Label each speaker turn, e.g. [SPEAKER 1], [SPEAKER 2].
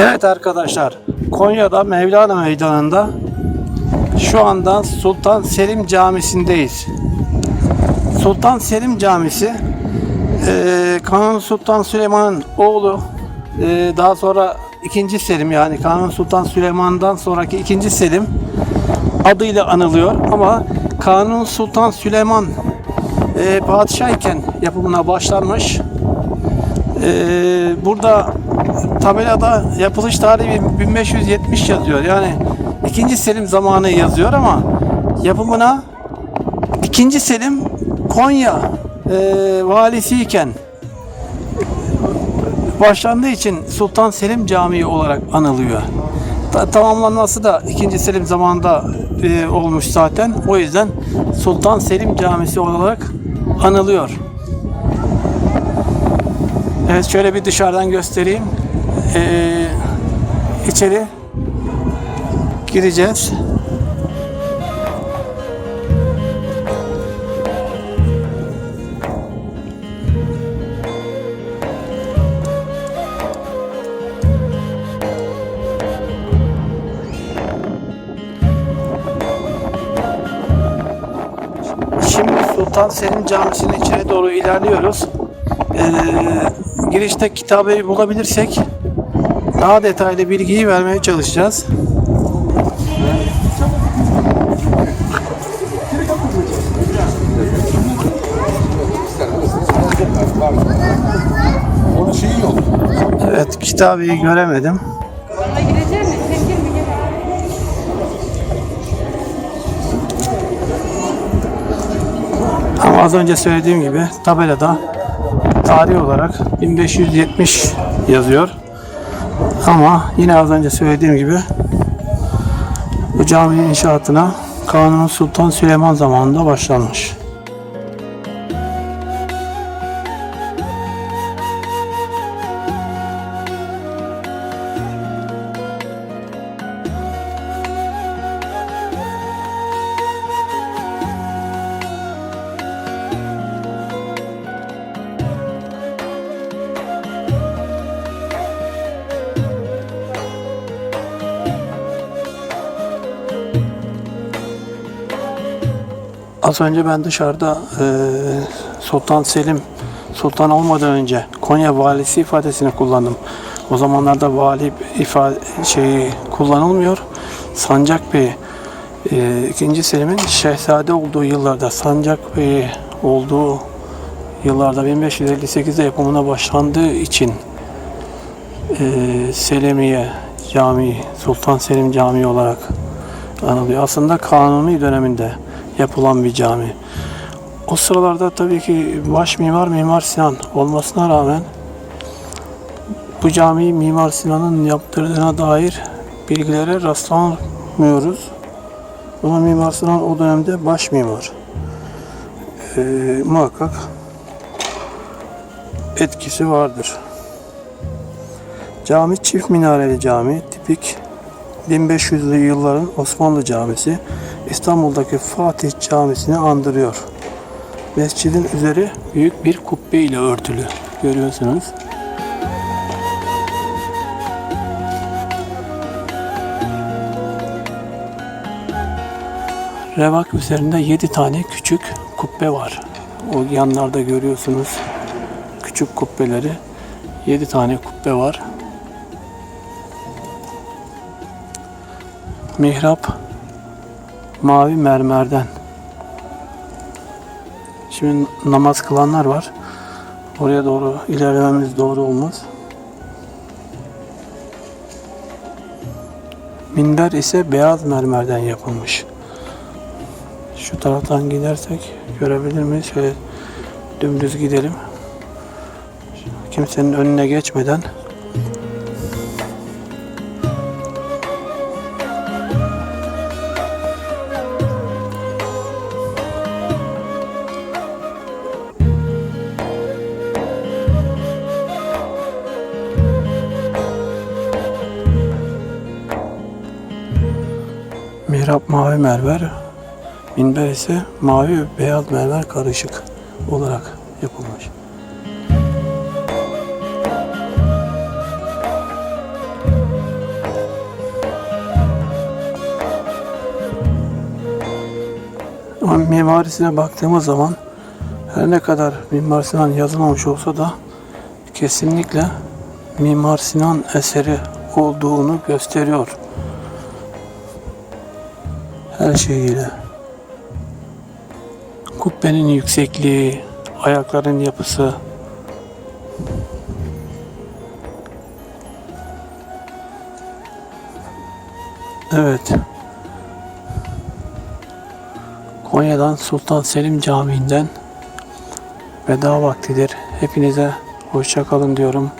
[SPEAKER 1] Evet arkadaşlar, Konya'da Mevlana Meydanı'nda şu anda Sultan Selim Camisi'ndeyiz. Sultan Selim Camisi, eee Kanuni Sultan Süleyman'ın oğlu, eee, daha sonra ikinci Selim yani Kanuni Sultan Süleyman'dan sonraki ikinci Selim adıyla anılıyor ama Kanuni Sultan Süleyman eee padişah iken yapımına başlanmış. Eee, burada tabelada yapılış tarihi 1570 yazıyor. Yani ikinci Selim zamanı yazıyor ama yapımına ikinci Selim Konya eee valisiyken başlandığı için Sultan Selim Camii olarak anılıyor. Ta- tamamlanması da ikinci Selim zamanında eee, olmuş zaten. O yüzden Sultan Selim Camisi olarak anılıyor. Evet şöyle bir dışarıdan göstereyim. Ee, içeri gireceğiz. Şimdi Sultan Selim Camisi'nin içine doğru ilerliyoruz. Ee, girişte kitabeyi bulabilirsek daha detaylı bilgiyi vermeye çalışacağız. Evet kitabeyi göremedim. Ama az önce söylediğim gibi tabelada tarih olarak 1570 yazıyor. Ama yine az önce söylediğim gibi bu caminin inşaatına Kanuni Sultan Süleyman zamanında başlanmış. Az önce ben dışarıda eee, Sultan Selim Sultan olmadan önce Konya valisi ifadesini kullandım. O zamanlarda vali ifade şeyi kullanılmıyor. Sancak Bey eee, ikinci Selim'in şehzade olduğu yıllarda Sancak Bey olduğu yıllarda 1558'de yapımına başlandığı için eee Selimiye Camii, Sultan Selim Camii olarak anılıyor. Aslında Kanuni döneminde yapılan bir cami. O sıralarda tabii ki baş mimar Mimar Sinan olmasına rağmen bu camiyi Mimar Sinan'ın yaptırdığına dair bilgilere rastlamıyoruz. Ama Mimar Sinan o dönemde baş mimar. Ee, muhakkak etkisi vardır. Cami çift minareli cami, tipik 1500'lü yılların Osmanlı camisi İstanbul'daki Fatih Camisi'ni andırıyor. Mescidin üzeri büyük bir kubbe ile örtülü. Görüyorsunuz. Revak üzerinde 7 tane küçük kubbe var. O yanlarda görüyorsunuz. Küçük kubbeleri. 7 tane kubbe var. Mihrap mavi mermerden. Şimdi namaz kılanlar var. Oraya doğru ilerlememiz doğru olmaz. Minber ise beyaz mermerden yapılmış. Şu taraftan gidersek görebilir miyiz? Şöyle dümdüz gidelim. Kimsenin önüne geçmeden Mihrap mavi mermer, minber ise mavi beyaz mermer karışık olarak yapılmış. Ama mimarisine baktığımız zaman her ne kadar Mimar Sinan yazılmamış olsa da kesinlikle Mimar Sinan eseri olduğunu gösteriyor. Her şeyiyle. Kubbenin yüksekliği, ayakların yapısı, Evet. Konya'dan Sultan Selim Camii'nden veda vaktidir. Hepinize hoşça kalın diyorum.